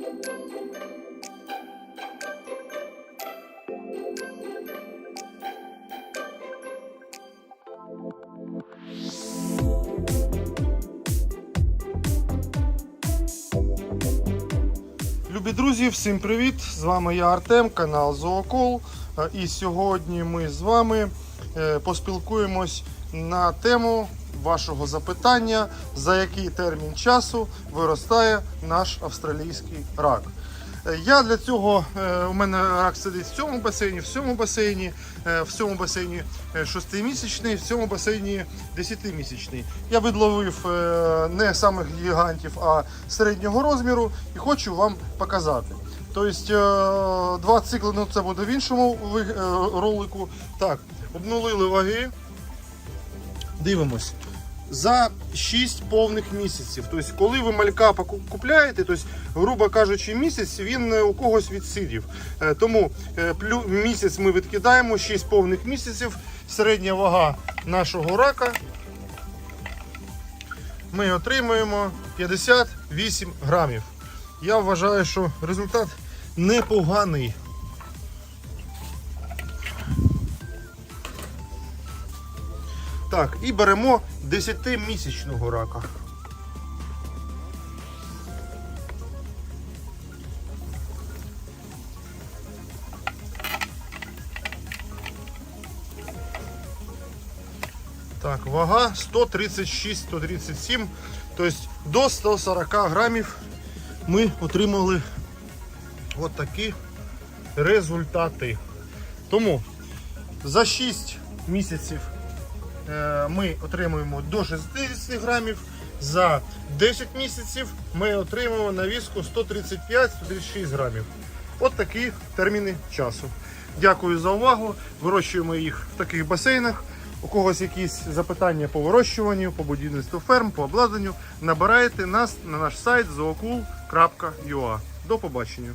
Любі друзі, всім привіт! З вами я Артем, канал Зоокол. Е, І сьогодні ми з вами поспілкуємось на тему вашого запитання, за який термін часу виростає наш австралійський рак. Е, Я для цього е, у мене рак сидить в цьому басейні, в цьому басейні, е, в цьому басейні 6-місячний, в цьому басейні 10-місячний. Я відловив е, не самих гігантів, а середнього розміру і хочу вам показати. Тобто е, два цикли, ну це буде в іншому е, ролику. Так, обнулили ваги. Дивимось. За 6 повних місяців. Тобто, коли ви малька купляєте, тобто, грубо кажучи, місяць він е, у когось відсидів. Е, Тому е, місяць ми відкидаємо 6 повних місяців. Середня вага нашого рака. Ми отримуємо 58 грамів. Я вважаю, що результат непоганий. Так, і беремо 10-місячного рака. Так, вага 136-137, тобто до 140 грамів ми отримали от такі результати. Тому за 6 місяців ми отримуємо до 60 грамів. За 10 місяців ми отримуємо на віску 135-136 грамів. От такі терміни часу. Дякую за увагу. Вирощуємо їх в таких басейнах. У когось якісь запитання по вирощуванню, по будівництву ферм, по обладнанню, набирайте нас на наш сайт zookul.ua. До побачення.